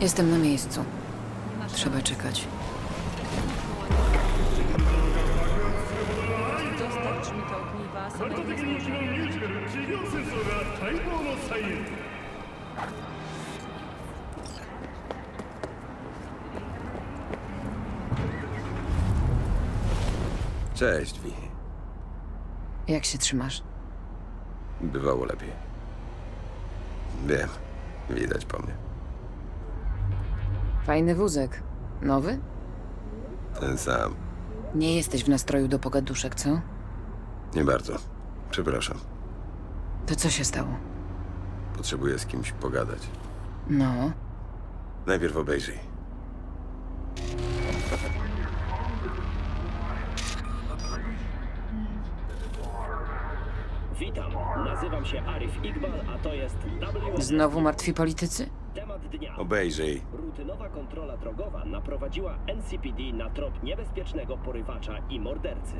Jestem na miejscu. Trzeba czekać. Dostarcz mi to ogniwa, それと samego 的に昨日ミュージカル企業戦争が待望のサイン Cześć, Wi. Jak się trzymasz? Bywało lepiej. Wiem, widać po mnie. Fajny wózek. Nowy? Ten sam. Nie jesteś w nastroju do pogaduszek, co? Nie bardzo. Przepraszam. To co się stało? Potrzebuję z kimś pogadać. No, Najpierw obejrzyj. Witam, nazywam się Arif Iqbal, a to jest WS znowu martwi politycy? Dnia. Obejrzyj. Rutynowa kontrola drogowa naprowadziła NCPD na trop niebezpiecznego porywacza i mordercy.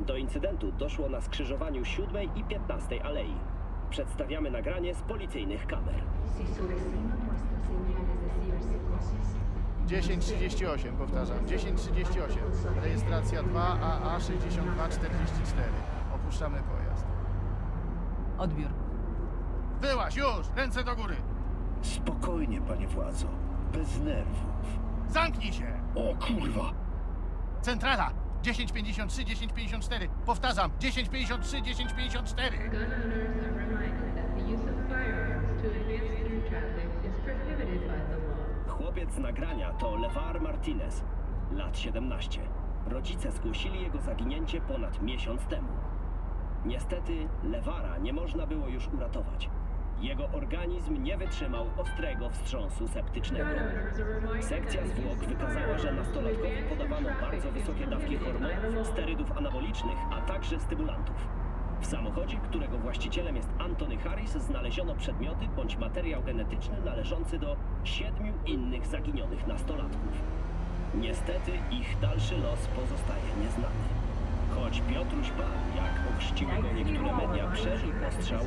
Do incydentu doszło na skrzyżowaniu 7 i 15 alei. Przedstawiamy nagranie z policyjnych kamer. Si su vecino muestra señales de ciberpsicosis, 1038, powtarzam, 1038. Rejestracja 2AA6244. Opuszczamy pojazd. Odbiór. Wyłaź, już! Ręce do góry! Spokojnie, panie władzo. Bez nerwów. Zamknij się! O kurwa! Centrala! 1053, 1054. Powtarzam, 1053, 1054. gun owners are reminded that the use of firearms to advance through traffic is prohibited by the law. Chłopiec z nagrania to Levar Martinez, lat 17. Rodzice zgłosili jego zaginięcie ponad miesiąc temu. Niestety, Lewara nie można było już uratować. Jego organizm nie wytrzymał ostrego wstrząsu septycznego. Sekcja zwłok wykazała, że nastolatkowi podawano bardzo wysokie dawki hormonów, sterydów anabolicznych, a także stymulantów. W samochodzie, którego właścicielem jest Anthony Harris, znaleziono przedmioty bądź materiał genetyczny należący do siedmiu innych zaginionych nastolatków. Niestety ich dalszy los pozostaje nieznany. Choć Piotruś Pan, jak ochrzciły go niektóre media, przeżył postrzał,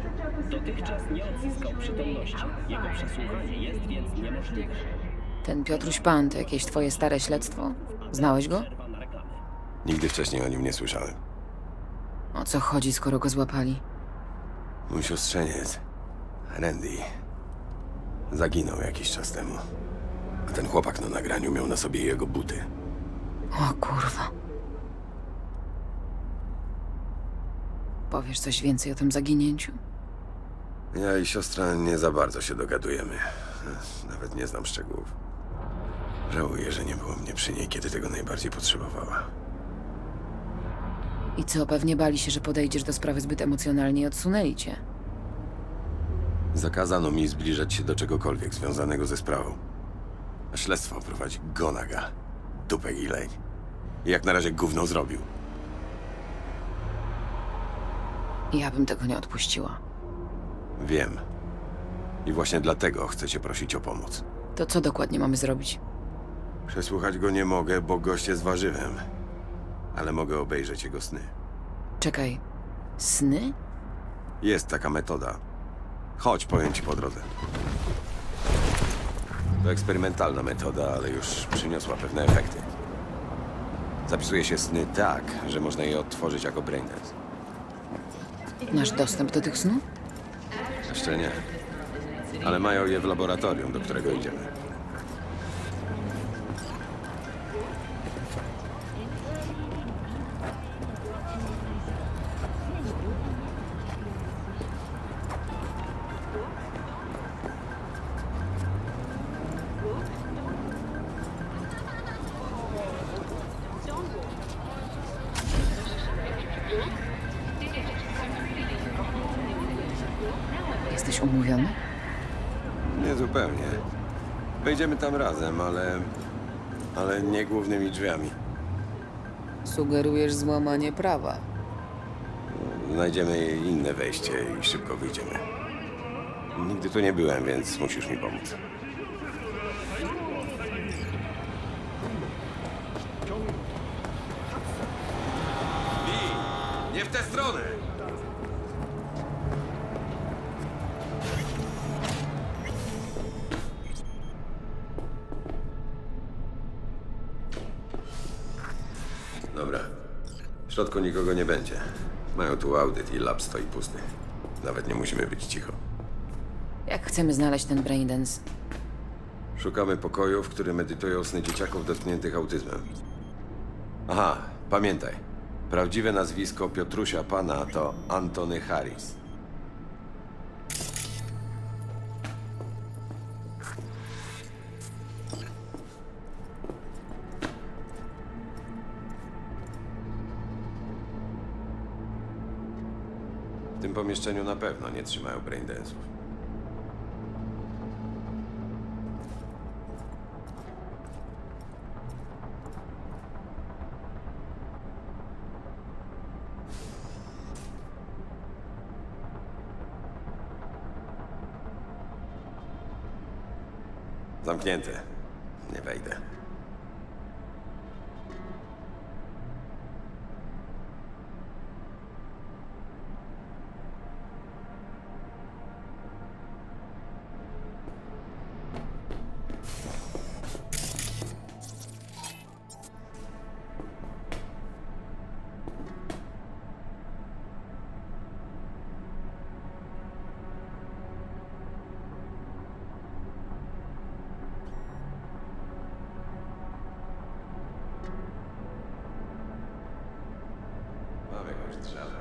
dotychczas nie odzyskał przytomności. Jego przesłuchanie jest więc niemożliwe. Ten Piotruś Pan to jakieś twoje stare śledztwo? Znałeś go? Przerwa na reklamy. Nigdy wcześniej o nim nie słyszałem. O co chodzi, skoro go złapali? Mój siostrzeniec, Randy, zaginął jakiś czas temu. A ten chłopak na nagraniu miał na sobie jego buty. O kurwa. Powiesz coś więcej o tym zaginięciu? Ja i siostra nie za bardzo się dogadujemy. Nawet nie znam szczegółów. Żałuję, że nie było mnie przy niej, kiedy tego najbardziej potrzebowała. I co, pewnie bali się, że podejdziesz do sprawy zbyt emocjonalnie i odsunęli cię. Zakazano mi zbliżać się do czegokolwiek związanego ze sprawą. Śledztwo prowadzi Gonaga. Dupek i leń. I jak na razie gówno zrobił. Ja bym tego nie odpuściła. Wiem. I właśnie dlatego chcę cię prosić o pomoc. To co dokładnie mamy zrobić? Przesłuchać go nie mogę, bo gość jest warzywem. Ale mogę obejrzeć jego sny. Czekaj. Sny? Jest taka metoda. Chodź, powiem ci po drodze. To eksperymentalna metoda, ale już przyniosła pewne efekty. Zapisuje się sny tak, że można je odtworzyć jako braindance. Masz dostęp do tych snów? Jeszcze nie. Ale mają je w laboratorium, do którego idziemy. Jesteś umówiony? Nie zupełnie. Wejdziemy tam razem, ale... ale nie głównymi drzwiami. Sugerujesz złamanie prawa. Znajdziemy inne wejście i szybko wyjdziemy. Nigdy tu nie byłem, więc musisz mi pomóc. Nie w tę stronę! Środku nikogo nie będzie. Mają tu audyt i lab stoi pusty. Nawet nie musimy być cicho. Jak chcemy znaleźć ten braindance? Szukamy pokoju, w którym medytują sny dzieciaków dotkniętych autyzmem. Aha, pamiętaj. Prawdziwe nazwisko Piotrusia Pana to Antony Harris. Pomieszczeniu na pewno nie trzymają braindance'ów. Zamknięte. Nie wejdę. Mam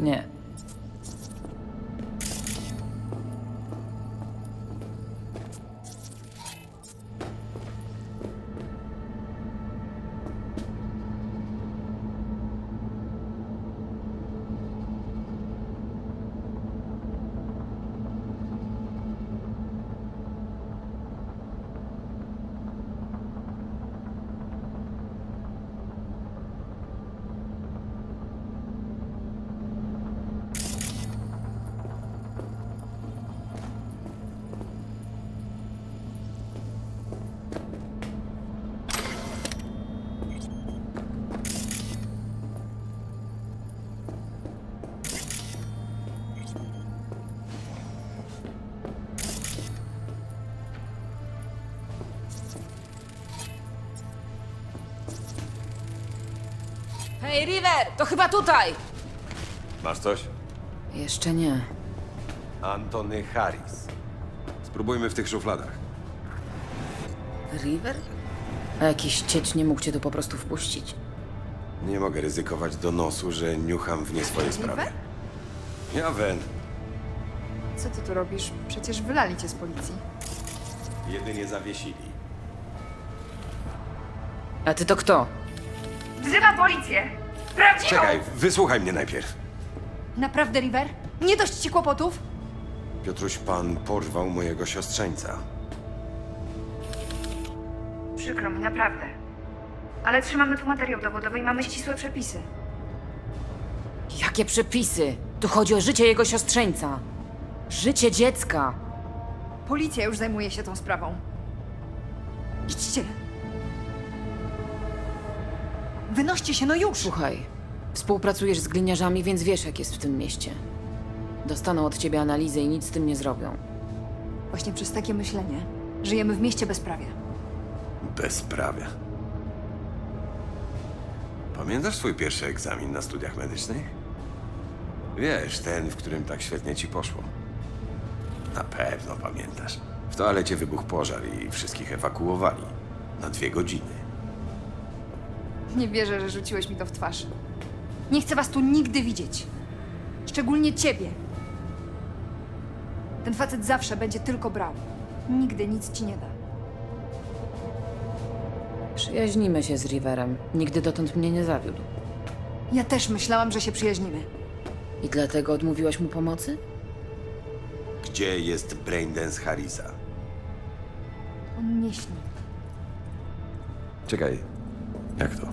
Nie. Hej, River! To chyba tutaj! Masz coś? Jeszcze nie. Antony Harris. Spróbujmy w tych szufladach. River? A jakiś cieć nie mógł cię tu po prostu wpuścić? Nie mogę ryzykować donosu, że niucham w nie swoje sprawy. Ja Wen. Co ty tu robisz? Przecież wylali cię z policji. Jedynie zawiesili. A ty to kto? Wzywam policję! Prawdziwą! Czekaj, wysłuchaj mnie najpierw. Naprawdę, River? Nie dość ci kłopotów? Piotruś Pan porwał mojego siostrzeńca. Przykro mi, naprawdę. Ale trzymamy tu materiał dowodowy i mamy ścisłe przepisy. Jakie przepisy? Tu chodzi o życie jego siostrzeńca. Życie dziecka. Policja już zajmuje się tą sprawą. Idźcie. Wynoście się, no już! Słuchaj, współpracujesz z gliniarzami, więc wiesz, jak jest w tym mieście. Dostaną od ciebie analizę i nic z tym nie zrobią. Właśnie przez takie myślenie żyjemy w mieście bezprawia. Bezprawia. Pamiętasz swój pierwszy egzamin na studiach medycznych? Wiesz, ten, w którym tak świetnie ci poszło. Na pewno pamiętasz. W toalecie wybuchł pożar i wszystkich ewakuowali. Na dwie godziny. Nie wierzę, że rzuciłeś mi to w twarz. Nie chcę was tu nigdy widzieć. Szczególnie ciebie. Ten facet zawsze będzie tylko brał. Nigdy nic ci nie da. Przyjaźnimy się z Riverem. Nigdy dotąd mnie nie zawiódł. Ja też myślałam, że się przyjaźnimy. I dlatego odmówiłaś mu pomocy? Gdzie jest Braindance Harrisa? On nie śni. Czekaj, jak to?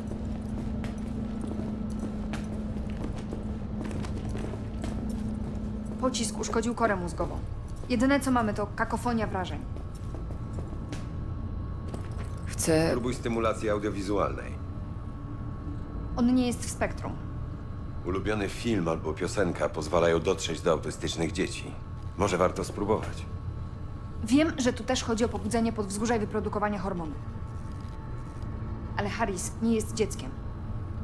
Pocisk uszkodził korę mózgową. Jedyne co mamy to kakofonia wrażeń. Chcę... Próbuj stymulacji audiowizualnej. On nie jest w spektrum. Ulubiony film albo piosenka pozwalają dotrzeć do autystycznych dzieci. Może warto spróbować. Wiem, że tu też chodzi o pobudzenie podwzgórza i wyprodukowanie hormonu. Ale Harris nie jest dzieckiem.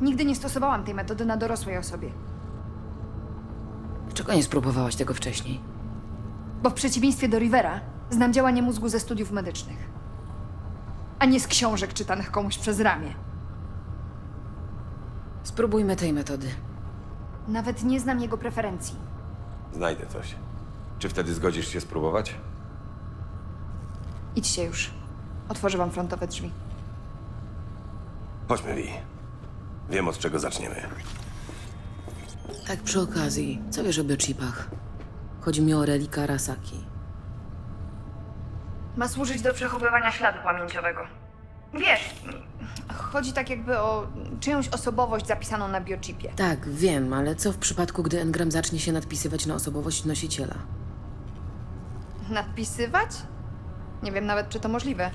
Nigdy nie stosowałam tej metody na dorosłej osobie. Dlaczego nie spróbowałaś tego wcześniej? Bo w przeciwieństwie do Rivera znam działanie mózgu ze studiów medycznych. A nie z książek czytanych komuś przez ramię. Spróbujmy tej metody. Nawet nie znam jego preferencji. Znajdę coś. Czy wtedy zgodzisz się spróbować? Idźcie już. Otworzę wam frontowe drzwi. Chodźmy, Vi. Wiem, od czego zaczniemy. Tak przy okazji, co wiesz o biochipach? Chodzi mi o relika Arasaki. Ma służyć do przechowywania śladu pamięciowego. Wiesz, chodzi tak jakby o czyjąś osobowość zapisaną na biochipie. Tak, wiem, ale co w przypadku, gdy engram zacznie się nadpisywać na osobowość nosiciela? Nadpisywać? Nie wiem nawet, czy to możliwe.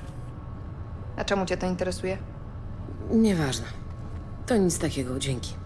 A czemu cię to interesuje? Nieważne. To nic takiego, dzięki.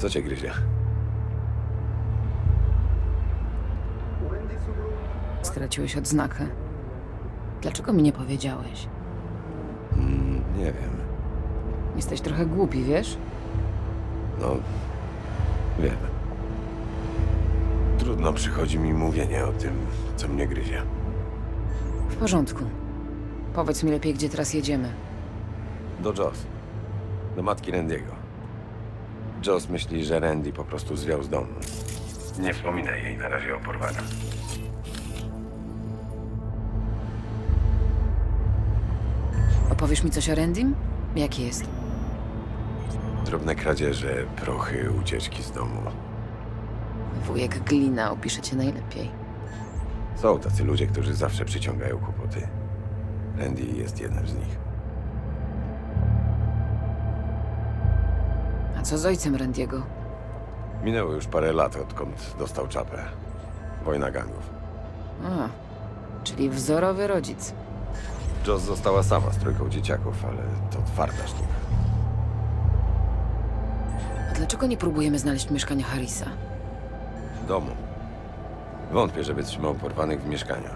Co cię gryzie? Straciłeś odznakę. Dlaczego mi nie powiedziałeś? Nie wiem. Jesteś trochę głupi, wiesz? No, wiem. Trudno przychodzi mi mówienie o tym, co mnie gryzie. W porządku. Powiedz mi lepiej, gdzie teraz jedziemy. Do Joss. Do matki Randiego. Joss myśli, że Randy po prostu zwiał z domu. Nie wspominaj jej na razie o porwaniu. Opowiesz mi coś o Randym? Jaki jest? Drobne kradzieże, prochy, ucieczki z domu. Wujek Glina opisze cię najlepiej. Są tacy ludzie, którzy zawsze przyciągają kłopoty. Randy jest jednym z nich. A co z ojcem Randiego? Minęło już parę lat, odkąd dostał czapę. Wojna gangów. A, czyli wzorowy rodzic. Joss została sama z trójką dzieciaków, ale to twarda sztuka. A dlaczego nie próbujemy znaleźć mieszkania Harrisa? Domu. Wątpię, żeby trzymał porwanych w mieszkaniu.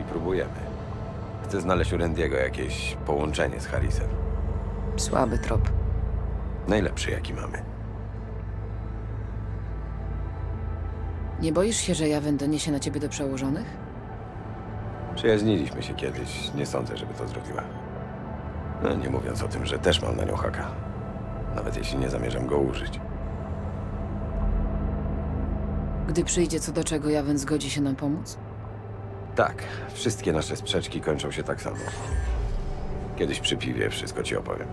I próbujemy. Chcę znaleźć u Randiego jakieś połączenie z Harrisem. Słaby trop. Najlepszy, jaki mamy. Nie boisz się, że Jawen doniesie na ciebie do przełożonych? Przyjaźniliśmy się kiedyś. Nie sądzę, żeby to zrobiła. No, nie mówiąc o tym, że też mam na nią haka. Nawet jeśli nie zamierzam go użyć. Gdy przyjdzie co do czego, Jawen zgodzi się nam pomóc? Tak, wszystkie nasze sprzeczki kończą się tak samo. Kiedyś przy piwie wszystko ci opowiem.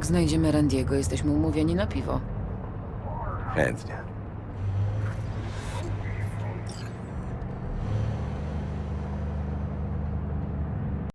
Jak znajdziemy Randiego, jesteśmy umówieni na piwo. Chętnie.